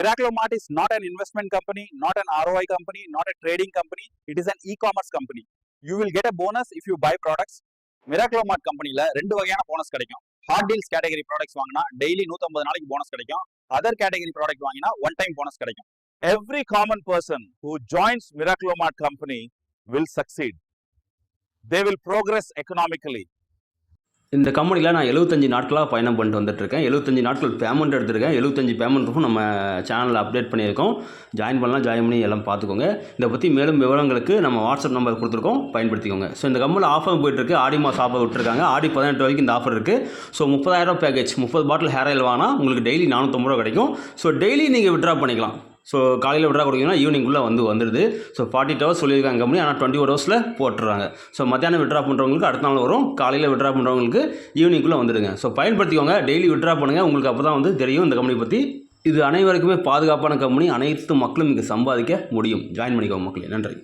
Miraculomart is not an investment company, not an ROI company, not a trading company. It is an e-commerce company. You will get a bonus if you buy products. Miraculomart கம்பெனில ரெண்டு வகையான bonus கிடைக்கும் hot deals category products வாங்கினா daily 150 நாளைக்கு bonus கிடைக்கும் other category product வாங்கினா one time bonus கிடைக்கும் every common person who joins Miraclomart company will succeed they will progress economically இந்த கம்பெனியில் நான் எழுபத்தஞ்சி நாட்களாக பயணம் பண்ணிட்டு வந்துட்டுருக்கேன். எழுபத்தஞ்சு நாட்கள் பேமெண்ட் எடுத்திருக்கேன். எழுபத்தஞ்சு பேமெண்ட்டுக்கும் நம்ம சேனலில் அப்டேட் பண்ணியிருக்கோம். ஜாயின் பண்ணலாம் ஜாயின் பண்ணி எல்லாம் பார்த்துக்கோங்க. இதை பற்றி மேலும் விவரங்களுக்கு நம்ம வாட்ஸ்அப் நம்பர் கொடுத்துருக்கோம். பயன்படுத்திக்கோங்க. ஸோ இந்த கம்பெனியில் ஆஃபர் போயிட்டுருக்கு. ஆடி மாதம் ஆஃபர் விட்டுருக்காங்க. ஆடி பதினெட்டு வரைக்கும் இந்த ஆஃபர் இருக்குது ஸோ முப்பதாயிரம் பேக்கேஜ் முப்பது பாட்டில் ஹேர் ஆயில் வாங்கினா உங்களுக்கு டெய்லி நானூற்றம்பது ரூபா கிடைக்கும். ஸோ டெய்லி நீங்கள் விட்ரா பண்ணிக்கலாம். ஸோ காலையில் விட்ரா கொடுக்கீங்கன்னா ஈவினிங்குள்ளே வந்து வந்துடுது ஸோ ஃபார்ட்டி ஹவர்ஸ் சொல்லியிருக்காங்க கம்பெனி. ஆனால் டுவெண்ட்டி ஃபோர் ஹவர்ஸில் போட்டுறாங்க. ஸோ மத்தியானம் விட்ரா பண்ணுறவங்களுக்கு அடுத்த நாள் வரும். காலையில் விட்ரா பண்ணுறவங்களுக்கு ஈவினிங்குள்ளே வந்துடுங்க ஸோ பயன்படுத்திக்கோங்க. டெய்லி விட்ரா பண்ணுங்கள் உங்களுக்கு அப்போ தான் வந்து தெரியும் இந்த கம்பெனி பற்றி இது அனைவருக்குமே பாதுகாப்பான கம்பெனி. அனைத்து மக்களும் இங்கே சம்பாதிக்க முடியும். ஜாயின் பண்ணிக்கோங்க மக்களே. நன்றி.